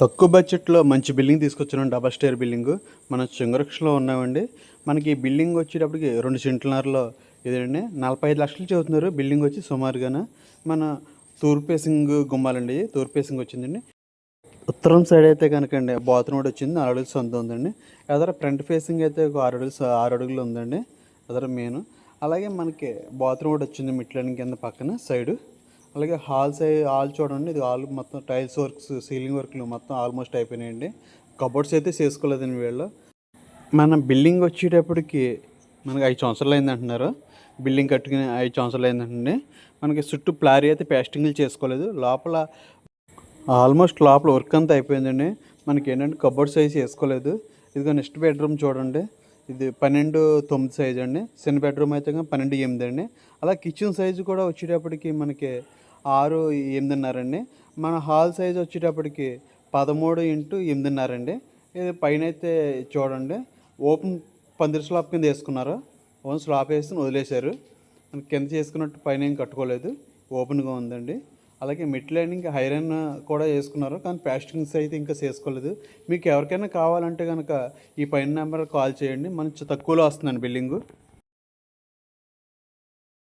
తక్కువ బడ్జెట్లో మంచి బిల్డింగ్ తీసుకొచ్చాను డబల్ స్టేర్ బిల్డింగ్. మనం చింగరక్షలో ఉన్నామండి. మనకి ఈ బిల్డింగ్ వచ్చేటప్పటికి రెండు సెంట్లన్నరలో ఇదండి నలభై ఐదు లక్షలు చదువుతున్నారు బిల్డింగ్ వచ్చి సుమారుగాన మన తూర్పేసింగ్ గుమ్మాలండి. తూర్పేసింగ్ వచ్చిందండి. ఉత్తరం సైడ్ అయితే కనుకండి బాత్రూమ్ కూడా వచ్చింది ఆరు అడుగులు సొంత ఉందండి. ఎదర ఫ్రంట్ ఫేసింగ్ అయితే ఒక ఆరు అడుగులు ఆరు అడుగులు ఉందండి. ఎదర మెయిన్ అలాగే మనకి బాత్రూమ్ కూడా వచ్చింది మిట్లని కింద పక్కన సైడు అలాగే హాల్ సై హాల్ చూడండి ఇది హాల్ మొత్తం టైల్స్ వర్క్స్ సీలింగ్ వర్క్లు మొత్తం ఆల్మోస్ట్ అయిపోయినాయండి. కబోర్డ్స్ అయితే చేసుకోలేదండి వీళ్ళు. మన బిల్డింగ్ వచ్చేటప్పటికి మనకి ఐదు సంవత్సరాలు అయింది అంటున్నారు. బిల్డింగ్ కట్టుకుని ఐదు సంవత్సరాలు అయిందండి మనకి చుట్టూ ప్లారీ అయితే పేస్టింగ్లు చేసుకోలేదు. లోపల ఆల్మోస్ట్ లోపల వర్క్ అంతా అయిపోయిందండి. మనకి ఏంటంటే కబోర్డ్ సైజ్ వేసుకోలేదు ఇదిగో నెక్స్ట్ బెడ్రూమ్ చూడండి. ఇది పన్నెండు తొమ్మిది సైజ్ అండి. చిన్న బెడ్రూమ్ అయితే పన్నెండు ఎనిమిది అండి. అలా కిచెన్ సైజు కూడా వచ్చేటప్పటికి మనకి ఆరు ఎనిమిదిన్నర అండి. మన హాల్ సైజ్ వచ్చేటప్పటికి పదమూడు ఇంటూ ఎనిమిదిన్నర అండి. ఇది పైన అయితే చూడండి. ఓపెన్ పందిరి స్లాబ్ కింద వేసుకున్నారు. ఓన్ స్లాబ్ వేసుకుని వదిలేశారు. కింద చేసుకున్నట్టు పైన ఏం కట్టుకోలేదు. ఓపెన్గా ఉందండి. అలాగే మిడ్ లైన్ ఇంకా హైరన్ కూడా వేసుకున్నారు కానీ ప్యాస్టింగ్స్ అయితే ఇంకా చేసుకోలేదు. మీకు ఎవరికైనా కావాలంటే కనుక ఈ పైన నెంబర్ కాల్ చేయండి. మనం తక్కువలో వస్తుందండి బిల్డింగు.